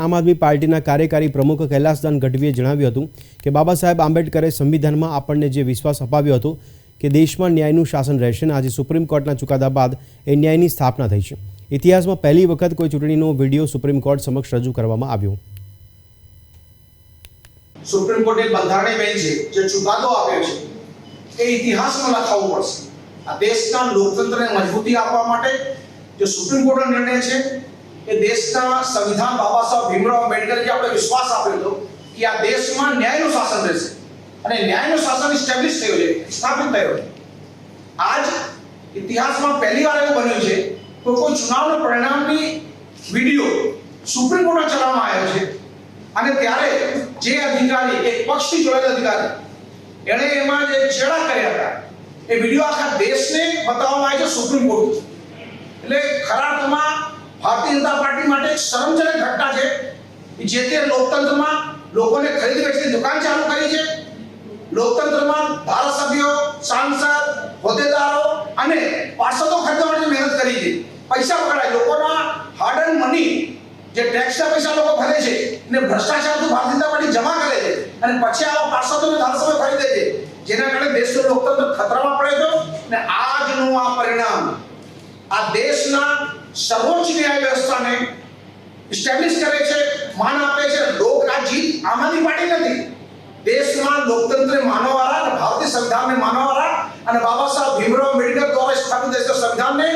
આમ આદમી પાર્ટીના કાર્યકારી પ્રમુખ કૈલાસદાન ગઢવીએ જણાવ્યું હતું કે બાબા સાહેબ આંબેડકરે સંવિધાનમાં આપણને જે વિશ્વાસ અપાવ્યો હતો કે દેશમાં ન્યાયનું શાસન રહેશે અને આજે સુપ્રીમ કોર્ટના ચુકાદા બાદ એ ન્યાયની સ્થાપના થઈ છે. ઇતિહાસમાં પહેલી વખત કોઈ ચૂંટણીનો વીડિયો સુપ્રીમ કોર્ટ સમક્ષ રજૂ કરવામાં આવ્યો. સુપ્રીમ કોર્ટે બંધારણીય બેન્ચ જે ચુકાદો આપ્યો છે. એ ઇતિહાસમાં લખાવવો પડશે. આ દેશના લોકતંત્રને મજબૂતી આપવા માટે જે સુપ્રીમ કોર્ટનો નિર્ણય છે એ દેશના સંવિધાન બાબા સાહેબ ભીમરાવ આંબેડકરે જે આપણે વિશ્વાસ આપ્યો હતો કે આ દેશમાં ન્યાયનું શાસન રહેશે. અને ન્યાયનું શાસન ઇસ્ટેબ્લિશ થયું છે, સ્થાપિત થયું છે. આજ ઇતિહાસમાં પહેલી વાર એવું બન્યું છે કે કોઈ ચુનાવના પરિણામની વીડિયો સુપ્રીમ કોર્ટમાં ચલાવવામાં આવ્યો છે. અને ત્યારે જે અધિકારી, એક પક્ષથી જોડાયેલ અધિકારી, એણે એમાં જે છેડા કર્યા હતા, એ વીડિયો આખા દેશને બતાવવામાં આવે છે, સુપ્રીમ કોર્ટ એટલે ખરા ભારતીય જનતા પાર્ટી માટે શરમજનક ઘટના છે જે તે લોકતંત્રમાં લોકોને ખરીદ વેચની દુકાન ચાલુ કરી છે. લોકતંત્રમાં ધારાસભ્યો, સાંસદ, હોદ્દેદારો અને પાર્ષદો ખરીદવા માટે મહેનત કરી છે. પૈસા પકડાય લોકોના હાર્ડ એન્ડ મની જે ટેક્સના પૈસા લોકો ભરે છે ને ભ્રષ્ટાચારથી ભારતીય જનતા પાર્ટી જમા કરે છે. અને પછી આવા પાર્ષદો અને ધારાસભ્યો ખરીદે છે. જેના કારણે દેશનું લોકતંત્ર ખતરામાં પડે છે. ને આજનું આ પરિણામ, આ દેશના સર્વોચ્ચ ન્યાય વ્યવસ્થાને ઇસ્ટેબ્લિશ કરે છે, માન આપે છે. લોક આ જીત આમ આદમી નથી. દેશમાં લોકતંત્ર માનવવાળા અને ભારતીય સંવિધાનને માનવવાળા અને બાબા સાહેબ ભીમરાવ આંબેડકર દ્વારા સ્થાપિત દેશના સંવિધાનને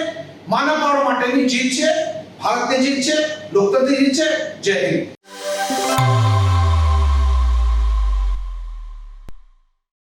માનવ માનવા માટેની જીત છે. ભારતની જીત છે, લોકતંત્રની જીત છે. જય હિન્દ.